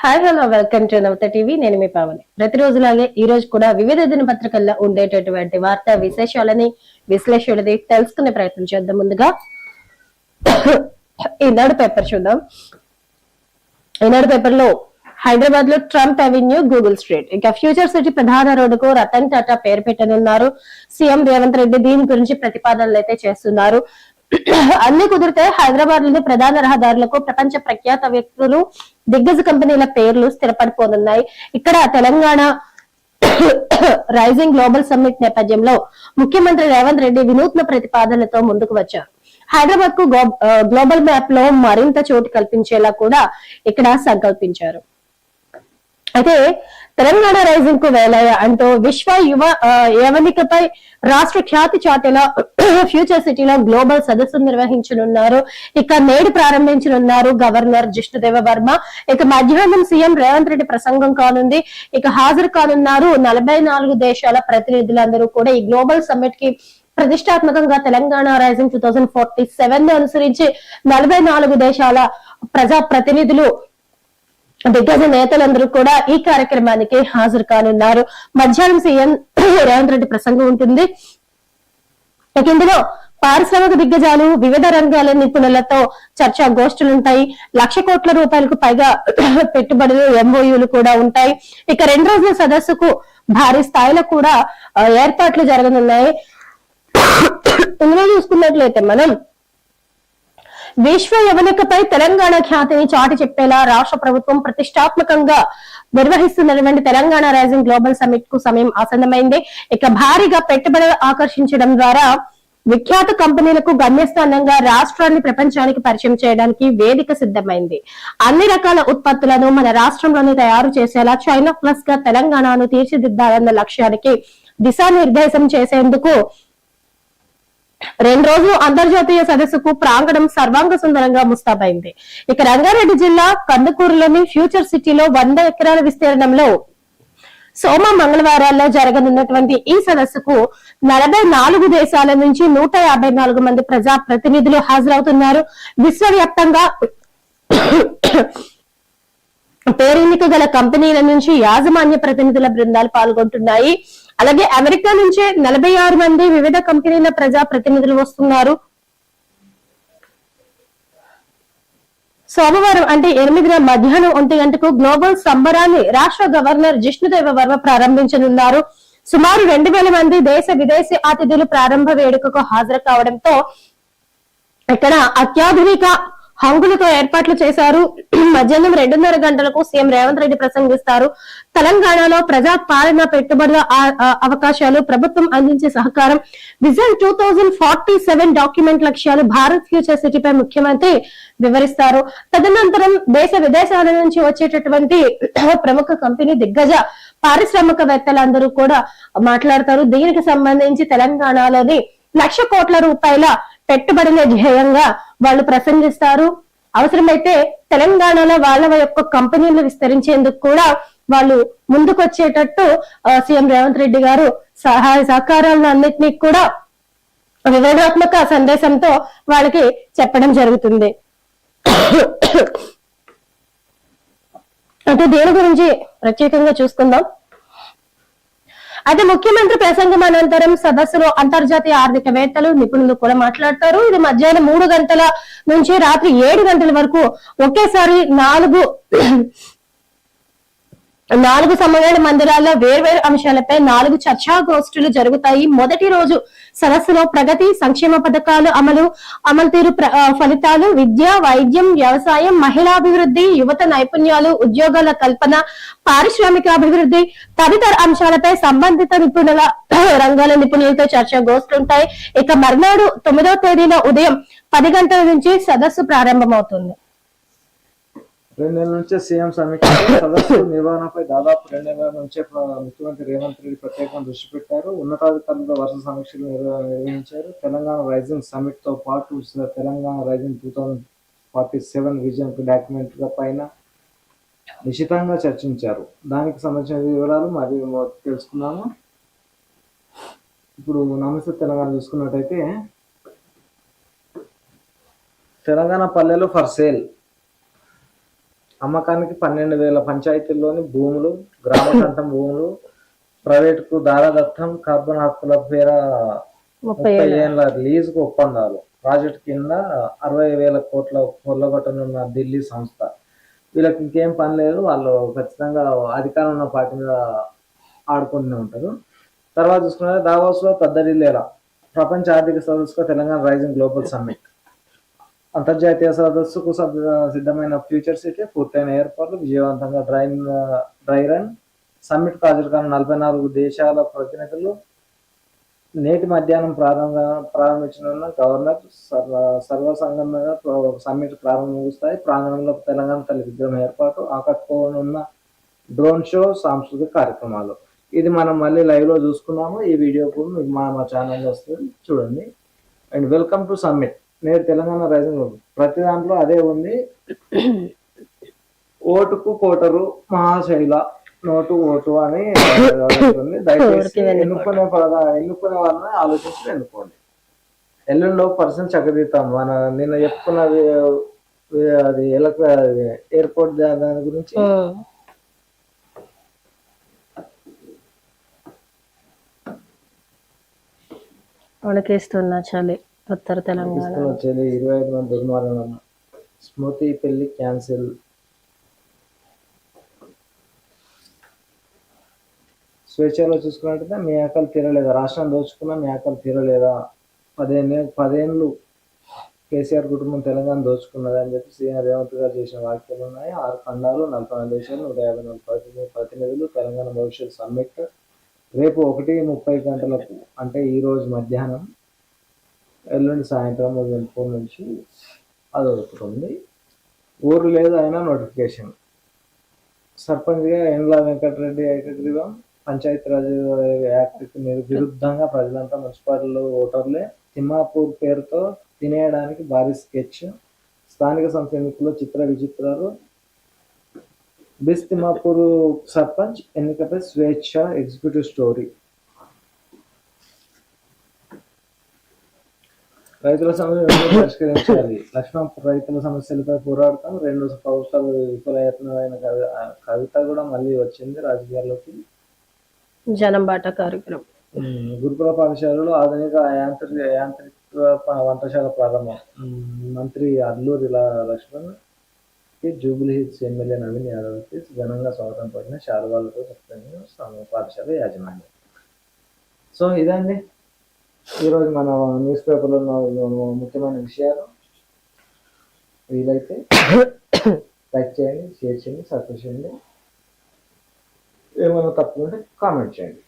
Hi hello welcome to Navata TV నేను మీ పావని. ప్రతిరోజులాగే ఈ రోజు కూడా వివిధ దినపత్రికల్లో ఉండేటటువంటి వార్తా విశేషాలని విశ్లేషణని తెలుసుకునే ప్రయత్నం చేద్దాం ముందుగా. ఈనాడు పేపర్ చూద్దాం. ఈనాడు పేపర్లో హైదరాబాద్లో ట్రంప్ అవెన్యూ గూగుల్ స్ట్రీట్. ఇక ఫ్యూచర్ సిటీ ప్రధాన రోడ్డుకు రతన్ టాటా పేరు పెట్టనున్నారు. సీఎం రేవంత్ రెడ్డి దీని గురించి ప్రతిపాదనలు అయితే చేస్తున్నారు. అన్ని కుదిరితే హైదరాబాద్లోని ప్రధాన రహదారులకు ప్రపంచ ప్రఖ్యాత వ్యక్తులు దిగ్గజ కంపెనీల పేర్లు స్థిరపడిపోనున్నాయి. ఇక్కడ తెలంగాణ రైజింగ్ గ్లోబల్ సమ్మిట్ నేపథ్యంలో ముఖ్యమంత్రి రేవంత్ రెడ్డి వినూత్న ప్రతిపాదనలతో ముందుకు వచ్చారు. హైదరాబాద్కు గ్లోబల్ మ్యాప్లో మరింత చోటు కల్పించేలా కూడా ఇక్కడ సంకల్పించారు. అయితే తెలంగాణ రైజింగ్కు వేలయ అంటూ విశ్వ యువ యవనికపై రాష్ట్ర ఖ్యాతి చాటేలా ఫ్యూచర్ సిటీలో గ్లోబల్ సదస్సు నిర్వహించనున్నారు. ఇక నేడు ప్రారంభించనున్నారు గవర్నర్ జిష్ణుదేవ వర్మ. ఇక మధ్యాహ్నం సీఎం రేవంత్ రెడ్డి ప్రసంగం కానుంది. ఇక హాజరు కానున్నారు నలభై నాలుగు దేశాల ప్రతినిధులందరూ కూడా. ఈ గ్లోబల్ సమ్మిట్కి ప్రతిష్టాత్మకంగా Telangana rising two thousand forty seven అనుసరించి నలభై నాలుగు దేశాల ప్రజా ప్రతినిధులు దిగ్గజ నేతలందరూ కూడా ఈ కార్యక్రమానికి హాజరు కానున్నారు మధ్యాహ్నం సీఎం రేవంత్ రెడ్డి ప్రసంగం ఉంటుంది. ఇందులో పారిశ్రామిక దిగ్గజాలు వివిధ రంగాల నిపుణులతో చర్చా గోష్ఠులుంటాయి లక్ష కోట్ల రూపాయలకు పైగా పెట్టుబడులు ఎంఓయూలు కూడా ఉంటాయి. ఇక రెండు రోజుల సదస్సుకు భారీ స్థాయిలో కూడా ఏర్పాట్లు జరగనున్నాయి. ఇందులో చూసుకున్నట్లయితే మనం విశ్వ యవనికపై తెలంగాణ ఖ్యాతిని చాటి చెప్పేలా రాష్ట్ర ప్రభుత్వం ప్రతిష్టాత్మకంగా నిర్వహిస్తున్నటువంటి తెలంగాణ రైజింగ్ గ్లోబల్ సమిట్కు సమయం ఆసన్నమైంది. ఇక భారీగా పెట్టుబడులు ఆకర్షించడం ద్వారా విఖ్యాత కంపెనీలకు గమ్యస్థానంగా రాష్ట్రాన్ని ప్రపంచానికి పరిచయం చేయడానికి వేదిక సిద్ధమైంది. అన్ని రకాల ఉత్పత్తులను మన రాష్ట్రంలోనే తయారు చేసేలా చైనా ప్లస్గా తెలంగాణను తీర్చిదిద్దాలన్న లక్ష్యానికి దిశానిర్దేశం చేసేందుకు రెండు రోజులు అంతర్జాతీయ సదస్సుకు ప్రాంగణం సర్వాంగ సుందరంగా ముస్తాబైంది. ఇక రంగారెడ్డి జిల్లా కందుకూరులోని ఫ్యూచర్ సిటీలో వంద ఎకరాల విస్తీర్ణంలో సోమ మంగళవారాల్లో జరగనున్నటువంటి ఈ సదస్సుకు నలభై నాలుగు దేశాల నుంచి నూట యాభై నాలుగు మంది ప్రజా ప్రతినిధులు హాజరవుతున్నారు. విశ్వవ్యాప్తంగా పేరెన్నిక గల కంపెనీల నుంచి యాజమాన్య ప్రతినిధుల బృందాలు పాల్గొంటున్నాయి. అలాగే అమెరికా నుంచే నలభై ఆరు మంది వివిధ కంపెనీల ప్రజా ప్రతినిధులు వస్తున్నారు. సోమవారం అంటే ఎనిమిదిన మధ్యాహ్నం ఒంటి గంటకు గ్లోబల్ సంబరాన్ని రాష్ట్ర గవర్నర్ జిష్ణుదేవ వర్మ ప్రారంభించనున్నారు. సుమారు రెండు వేల మంది దేశ విదేశీ అతిథులు ప్రారంభ వేడుకకు హాజరు కావడంతో ఇక్కడ అత్యాధునిక హంగులతో ఏర్పాట్లు చేశారు. మధ్యాహ్నం రెండున్నర గంటలకు సీఎం రేవంత్ రెడ్డి ప్రసంగిస్తారు. తెలంగాణలో ప్రజా పాలన పెట్టుబడుల అవకాశాలు ప్రభుత్వం అందించే సహకారం. Vision two thousand forty seven document లక్ష్యాలు భారత్ ఫ్యూచర్ సిటీపై ముఖ్యమంత్రి వివరిస్తారు. తదనంతరం దేశ విదేశాల నుంచి వచ్చేటటువంటి ప్రముఖ కంపెనీ దిగ్గజ పారిశ్రామికవేత్తలందరూ కూడా మాట్లాడతారు. దీనికి సంబంధించి తెలంగాణలోని లక్ష కోట్ల రూపాయల పెట్టుబడులే ధ్యేయంగా వాళ్ళు ప్రసంగిస్తారు. అవసరమైతే తెలంగాణలో వాళ్ళ యొక్క కంపెనీలు విస్తరించేందుకు కూడా వాళ్ళు ముందుకొచ్చేటట్టు ఆ, సీఎం రేవంత్ రెడ్డి గారు సహాయ సహకారాలను అన్నిటినీ కూడా వివేకాత్మక సందేశంతో వాళ్ళకి చెప్పడం జరుగుతుంది. అంటే దేని గురించి ప్రత్యేకంగా చూసుకుందాం. అయితే ముఖ్యమంత్రి ప్రసంగం అనంతరం సదస్సులో అంతర్జాతీయ ఆర్థికవేత్తలు నిపుణులు కూడా మాట్లాడతారు. ఇది మధ్యాహ్నం మూడు గంటల నుంచి రాత్రి ఏడు గంటల వరకు ఒకేసారి నాలుగు నాలుగు సమ్మేళన మందిరాల్లో వేర్వేరు అంశాలపై నాలుగు చర్చా గోష్ఠులు జరుగుతాయి. మొదటి రోజు సదస్సులో ప్రగతి సంక్షేమ పథకాలు అమలు అమలు తీరు ఫలితాలు విద్య వైద్యం వ్యవసాయం మహిళాభివృద్ధి యువత నైపుణ్యాలు ఉద్యోగాల కల్పన పారిశ్రామిక అభివృద్ధి తదితర అంశాలపై సంబంధిత నిపుణుల రంగాల నిపుణులతో చర్చా గోష్ఠులుంటాయి ఇక మర్నాడు తొమ్మిదవ తేదీన ఉదయం పది గంటల నుంచి సదస్సు ప్రారంభమవుతుంది. రెండు నెలల నుంచే సీఎం సమీక్ష సదస్సు నిర్వహణపై దాదాపు రెండు నెలల నుంచే ముఖ్యమంత్రి రేవంత్ రెడ్డి ప్రత్యేకంగా దృష్టి పెట్టారు. ఉన్నతాధికారులతో వరుస సమీక్షలు నిర్వహించారు. తెలంగాణ రైజింగ్ సమిట్తో పాటు Telangana rising two thousand forty seven vision document పైన నిశితంగా చర్చించారు. దానికి సంబంధించిన వివరాలు మరియు తెలుసుకున్నాము ఇప్పుడు నమస్తే తెలంగాణ చూసుకున్నట్టయితే తెలంగాణ పల్లెలు ఫర్ సేల్. అమ్మకానికి పన్నెండు వేల పంచాయతీల్లోని భూములు గ్రామ కంఠం భూములు ప్రైవేటుకు దారాదత్తం కార్బన్ హక్కుల పేర ముప్పై ఏళ్ళ. లీజుకు ఒప్పందాలు. ప్రాజెక్ట్ కింద అరవై వేల కోట్ల కొల్లగొట్టనున్న ఢిల్లీ సంస్థ. వీళ్ళకి ఇంకేం పని లేదు. వాళ్ళు ఖచ్చితంగా అధికారం ఉన్న పార్టీ మీద ఆడుకుంటూనే ఉంటారు. తర్వాత చూసుకుంటే దావోస్లో పెద్దరిల్లేలా ప్రపంచ ఆర్థిక సదస్సుకు తెలంగాణ రైజింగ్ గ్లోబల్ సమ్మిట్. అంతర్జాతీయ సదస్సుకు సిద్ధమైన ఫ్యూచర్ సిటీ పూర్తయిన ఏర్పాట్లు విజయవంతంగా డ్రై డ్రై రన్ సమ్మిట్ హాజరు కాని నలభై నాలుగు దేశాల ప్రతినిధులు నేటి మధ్యాహ్నం ప్రారంభ ప్రారంభించనున్న గవర్నర్ సర్వ సర్వసంగంగా సమ్మిట్ ప్రారంభం ముగుస్తాయి. ప్రాంగణంలో తెలంగాణ తల్లి విగ్రహం ఏర్పాటు ఆకట్టుకోనున్న డ్రోన్ షో సాంస్కృతిక కార్యక్రమాలు. ఇది మనం మళ్ళీ లైవ్లో చూసుకున్నాము. ఈ వీడియో కూడా మీకు మా మా ఛానల్లో వస్తుంది. చూడండి. And welcome to summit. నేడు తెలంగాణ రైజింగ్ ప్రతి దాంట్లో అదే ఉంది. ఓటుకు కోటరు మహాశైల నోటు ఓటు అని ఉంది దయచేసి ఎన్నుకునే పద ఎన్నుకునే వాళ్ళని ఆలోచించి ఎన్నుకోండి. ఎల్లుండిలో పర్సన్ చక్కదిద్దాం. మన నిన్న చెప్పుకున్న వి- వి- అది ఎలక్ ఎయిర్పోర్ట్ దాని గురించి. ఉమ్. వణికిస్తున్న చలి. ఉత్తర తెలంగాణ. వచ్చేది ఇరవై ఐదు మంది దుర్మరణం స్మృతి పెళ్ళి క్యాన్సిల్. స్వేచ్ఛలో చూసుకున్నట్టయితే మీ ఆకలి తీరలేదా? రాష్ట్రం దోచుకున్నా మీ ఆకలి తీరలేదా? పదిహేను పదేళ్ళు కేసీఆర్ కుటుంబం తెలంగాణ దోచుకున్నది అని చెప్పి సీఎం రేవంత్ గారు చేసిన వ్యాఖ్యలు ఉన్నాయి. ఆరు ఖండాలు నలభై నాలుగు దేశాలు నూట యాభై నాలుగు ప్రతినిధి ప్రతినిధులు తెలంగాణ భవిష్యత్ సమ్మిట్. రేపు ఒకటి ముప్పై గంటలకు అంటే ఈ రోజు మధ్యాహ్నం ఎల్లుండి సాయంత్రం ఉదయం ఫోన్ నుంచి అది అవుతుంది ఊరు లేదు అయినా నోటిఫికేషన్ సర్పంచ్గా ఎండ్ల వెంకటరెడ్డి ఏకగ్రీవం పంచాయతీరాజ్ యాక్ట్కి నిరు- విరుద్ధంగా ప్రజలంతా మున్సిపాలిటీలో ఓటర్లే. తిమ్మాపూర్ పేరుతో తినేయడానికి భారీ స్కెచ్. స్థానిక సంస్థ ఎన్నికల్లో చిత్ర విచిత్రాలు. బిస్ తిమ్మాపూర్ సర్పంచ్ ఎన్నికపై స్వేచ్ఛ ఎగ్జిక్యూటివ్ స్టోరీ. రైతుల సమస్యలు పరిష్కరించాలి. లక్ష్మణ్ రైతుల సమస్యలపై పోరాడతాం. రెండు ప్రభుత్వాలు విఫలయత్నమైన కవిత కూడా మళ్ళీ వచ్చింది రాజకీయాల్లోకి. జనం బాట కార్యక్రమం. గురుకుల పాఠశాలలో ఆధునిక యాంత్రిక యాంత్రిక వంటశాల ప్రారంభం. మంత్రి అల్లూరి లక్ష్మణ్కి జూబ్లీ హిల్స్ ఎమ్మెల్యే నవీన్ యాదవ్కి ఘనంగా స్వాగతం పడిన చెప్తాను సమ- పాఠశాల యాజమాన్యం. సో ఇదండి. ఈరోజు మన న్యూస్ పేపర్లో ఉన్న ముఖ్యమైన విషయాలు వీలైతే లైక్ చేయండి షేర్ చేయండి సబ్స్క్రైబ్ చేయండి. ఏమైనా తప్పు కామెంట్ చేయండి.